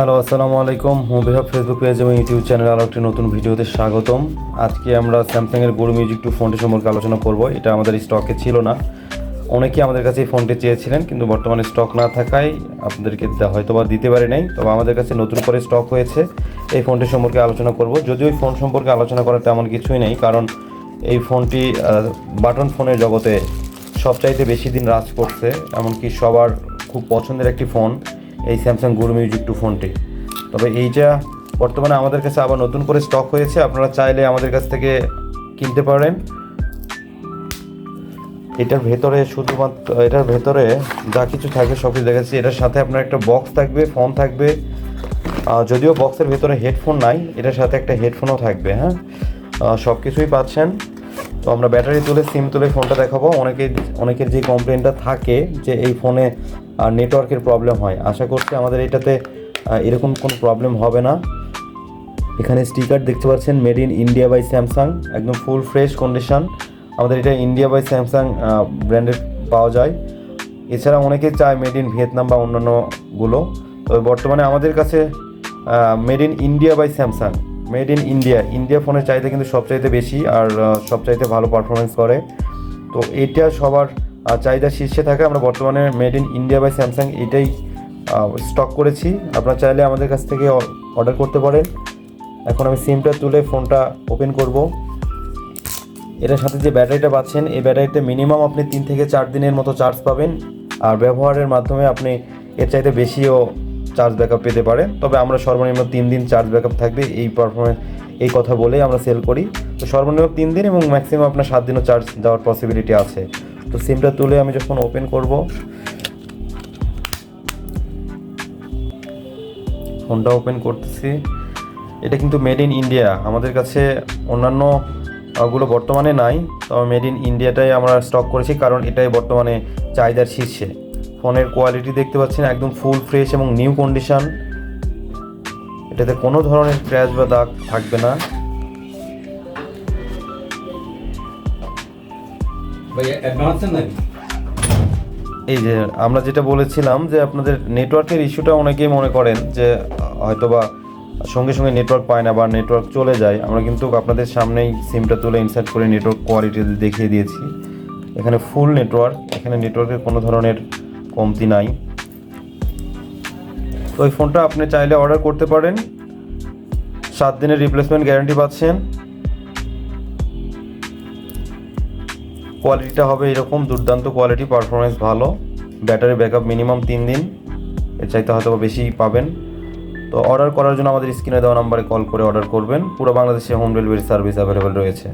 Hello, আসসালামু আলাইকুম। Moviehub Facebook page এবং ইউটিউব চ্যানেলে আরও একটি নতুন ভিডিওতে স্বাগতম। আজকে আমরা স্যামসাংয়ের গুরু মিউজিক টু ফোনটি সম্পর্কে আলোচনা করব। এটা আমাদের স্টকে ছিল না। অনেকেই আমাদের কাছে এই ফোনটি চেয়েছিলেন, কিন্তু বর্তমানে স্টক না থাকায় আপনাদেরকে হয়তো বা দিতে পারি নাই। তবে আমাদের কাছে নতুন করে স্টক হয়েছে। এই ফোনটি সম্পর্কে আলোচনা করব। যদিও এই ফোন সম্পর্কে আলোচনা করার তেমন কিছুই নেই, কারণ এই ফোনটি বাটন ফোনের জগতে সবচাইতে বেশি দিন রাজ করছে। এমনকি সবার খুব পছন্দের একটি ফোন এই স্যামসাং গুরু মিউজিক টু। ফোনটি তবে এইটা বর্তমানে আমাদের কাছে আবার নতুন করে স্টক হয়েছে, আপনারা চাইলে আমাদের কাছ থেকে কিনতে পারেন। এটার ভেতরে শুধুমাত্র, এটার ভেতরে যা কিছু থাকবে সব কিছু দেখাচ্ছি। এটার সাথে আপনার একটা বক্স থাকবে ফোন থাকবে। যদিও বক্সের ভেতরে হেডফোন নাই, এটার সাথে একটা হেডফোনও থাকবে হ্যাঁ? সব কিছুই পাচ্ছেন। তো আমরা ব্যাটারি তুলে, সিম তুলে ফোনটা দেখাবো। অনেকে, অনেকের যে কমপ্লেনটা থাকে যে এই ফোনে নেটওয়ার্কের প্রবলেম হয়। আশা করছি আমাদের এটাতে এরকম কোনো প্রবলেম হবে না। এখানে স্টিকার দেখতে পাচ্ছেন, made in India by Samsung, একদম ফুল ফ্রেশ কন্ডিশন। আমাদের এটা ইন্ডিয়া বাই স্যামসাং ব্র্যান্ডের পাওয়া যায়। এছাড়া অনেকে চায় মেড ইন ভিয়েতনাম বা অন্যান্যগুলো। তবে বর্তমানে আমাদের কাছে made in India by Samsung. Made in India India ফোনের চাহিদা কিন্তু সবচাইতে বেশি আর সবচাইতে ভালো পারফরমেন্স করে। তো এটা সবার চাহিদা শীর্ষে থাকে। আমরা বর্তমানে made in India by Samsung এটাই স্টক করেছি। আপনারা চাইলে আমাদের কাছ থেকে অর্ডার করতে পারেন। এখন আমি সিমটা তুলে ফোনটা ওপেন করব। এটার সাথে যে ব্যাটারিটা পাচ্ছেন, এই ব্যাটারিতে মিনিমাম আপনি তিন থেকে চার দিনের মতো চার্জ পাবেন। আর ব্যবহারের মাধ্যমে আপনি এর চাইতে বেশিও চার্জ ব্যাকআপ পেতে পারেন তবে আমরা সর্বনিম্ন তিন দিন চার্জ ব্যাকআপ থাকবে এই পারফরমেন্স এই কথা বলেই আমরা সেল করি। তো সর্বনিম্ন তিন দিন এবং ম্যাক্সিমাম আপনার সাত দিনও চার্জ দেওয়ার পসিবিলিটি আছে। তো সিমটা তুলে আমি যখন ওপেন করব ফোনটা ওপেন করতেছি। এটা কিন্তু মেড ইন ইন্ডিয়া আমাদের কাছে অন্যান্য আহ, গুলো বর্তমানে নাই। তবে মেড ইন ইন্ডিয়াটাই আমরা স্টক করেছি কারণ এটাই বর্তমানে চাহিদার শীর্ষে। ফোনের কোয়ালিটি দেখতে পাচ্ছেন একদম ফুল ফ্রেশ এবং নিউ কন্ডিশন এটাতে কোনো ধরনের ক্র্যাশ বা দাগ থাকবে না। এই যে আমরা যেটা বলেছিলাম যে আপনাদের নেটওয়ার্কের ইস্যুটা অনেকেই মনে করেন যে হয়তোবা সঙ্গে সঙ্গে নেটওয়ার্ক পায় না বা নেটওয়ার্ক চলে যায়। আমরা কিন্তু আপনাদের সামনেই সিমটা তুলে ইনসার্ট করে নেটওয়ার্ক কোয়ালিটি দেখিয়ে দিয়েছি। এখানে ফুল নেটওয়ার্ক এখানে নেটওয়ার্কের কোনো ধরনের কমতি নাই। তো ওই ফোনটা আপনি চাইলে অর্ডার করতে পারেন। সাত দিনের রিপ্লেসমেন্ট গ্যারান্টি পাচ্ছেন। কোয়ালিটিটা হবে এরকম, দুর্দান্ত কোয়ালিটি পারফরমেন্স ভালো। ব্যাটারি ব্যাকআপ মিনিমাম তিন দিন। এর চাইতে হয়তো বেশি পাবেন। তো অর্ডার করার জন্য আমাদের স্ক্রিনে দেওয়া নাম্বারে কল করে অর্ডার করবেন। পুরো বাংলাদেশে হোম ডেলিভারি সার্ভিস অ্যাভেলেবেল রয়েছে।